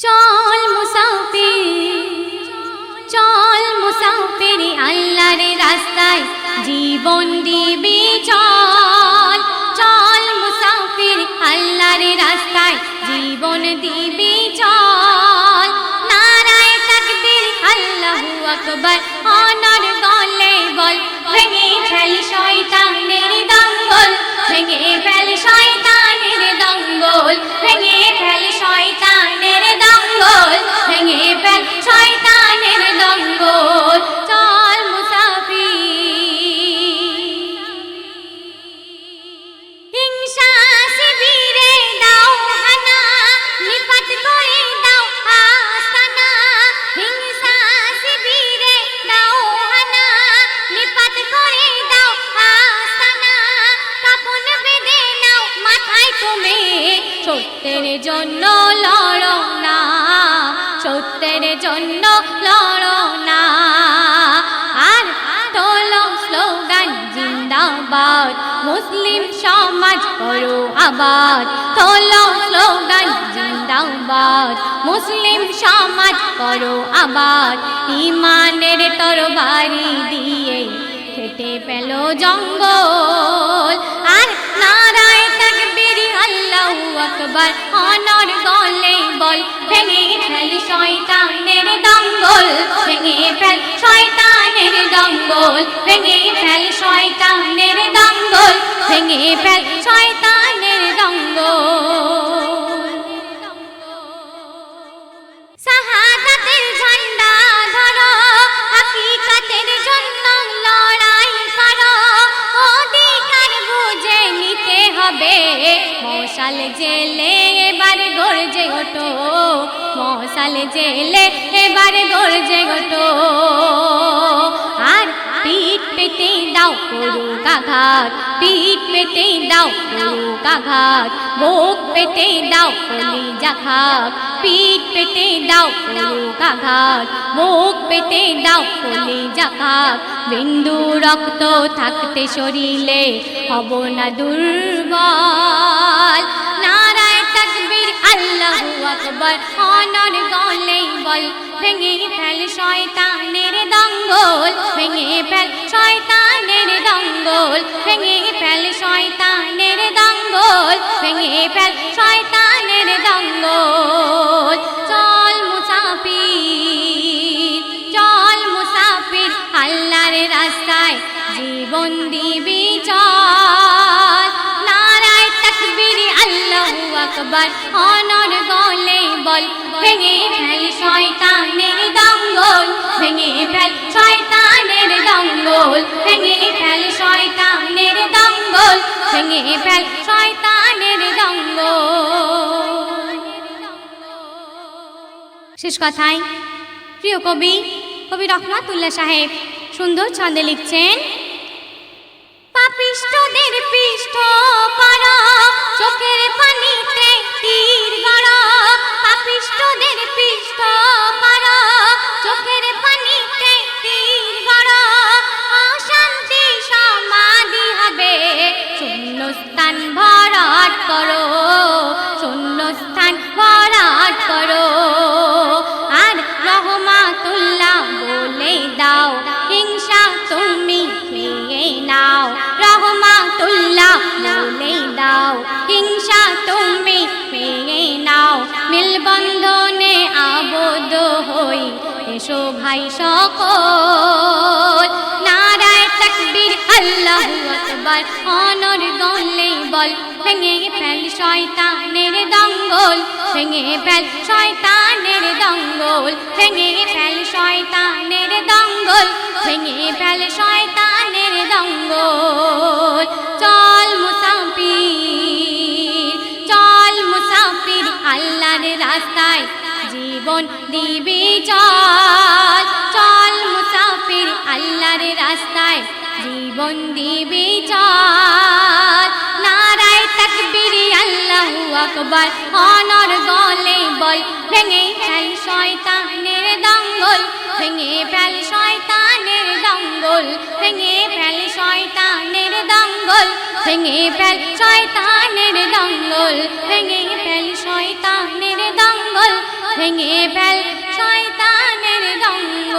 চল মুসাফির চল মুসাফির, আল্লাহর রাস্তায় জীবন দিবি চল। চল মুসাফির, আল্লাহর রাস্তায় জীবন দিবি চল। নারায় তাকবীর, আল্লাহু আকবার, অনর গলে বল। ভেঙে ফেল শয়তানের দঙ্গল, ভেঙে ফেল শয়তানের দঙ্গল, ভেঙে ফেল তুমি সত্যের জন্য লড়ো না, সত্যের জন্য লড়ো না। আর তোলো স্লোগান, জিন্দাবাদ, মুসলিম সমাজ করো আবাদ। তোলো স্লোগান, জিন্দাবাদ, মুসলিম সমাজ করো আবাদ। ইমানের তরবারি দিয়ে খেতে পেল জঙ্গল দঙ্গল ভেঙে ফেল শয়তানের দঙ্গল, ভেঙে ফেল শয়তানের দঙ্গল। শাহাদাতের ঝান্ডা ধরো, হাকিকাতের জন্য লড়াই করো, অধিকার বুঝে নিতে হবে। মশাল জেলে এবার গর্জে ওঠো, মশাল জেলে এবার গর্জে ওঠো। দাও করুক আঘাত পিঠ পেতে দাও করুক আঘাত বুক পেতে দাও, কলি জাঘাত। পিঠ দাও বুক দাও বিন্দু রক্ত থাকতে শরীরে হব না দুর্বল। নারায় তাকবীর, আল্লাহু আকবার। অনর গলে বল, ভেঙে ফেল শয়তানের দঙ্গল। ভেঙে ফেল শয়তানের দঙ্গল, ভেঙে ফেল শয়তানের দঙ্গল, ভেঙে ফেল শয়তানের দঙ্গল। চল মুসাফির চল মুসাফির, আল্লাহর রাস্তায় জীবন দিবি চল। নারায় তাকবীর, আল্লাহু আকবার, অনর গলে বল, ভেঙে ফেল শয়তানের ভেঙে ফেল শয়তানের দঙ্গল শেষ কথায়, প্রিয় কবি কবি রহমাতুল্লাহ সাহেব সুন্দর ছন্দে লিখছেন পাপিষ্টদের পৃষ্ঠ পারা চোখের পানিতে হিংসা তুমি খেয়ে নাও। মিলবন্ধনে আবদ্ধ হই, এসো ভাই সকল। নারায় তাকবীর, আল্লাহু আকবার। অনর গলে বল, ভেঙে ফেল শয়তানের দঙ্গল। ভেঙে ফেল শয়তানের দঙ্গল, ভেঙে ফেল শয়তানের দঙ্গল। ভেঙে ফেল শয়তানের আল্লাহর রাস্তায় জীবন দিবি চল। চল মুসাফির আল্লাহর রাস্তায় জীবন দিবি চল। নারায় তাকবীর, আল্লাহু আকবার। অনর গলে বল, ভেঙে ফেল শয়তানের দঙ্গল। ভেঙে ফেল শয়তানের দঙ্গল। ভেঙে ফেল শয়তানের দঙ্গল। ভেঙে ফেল শয়তানের দঙ্গল। ভেঙে ভেঙে ফেল শয়তানের দঙ্গ।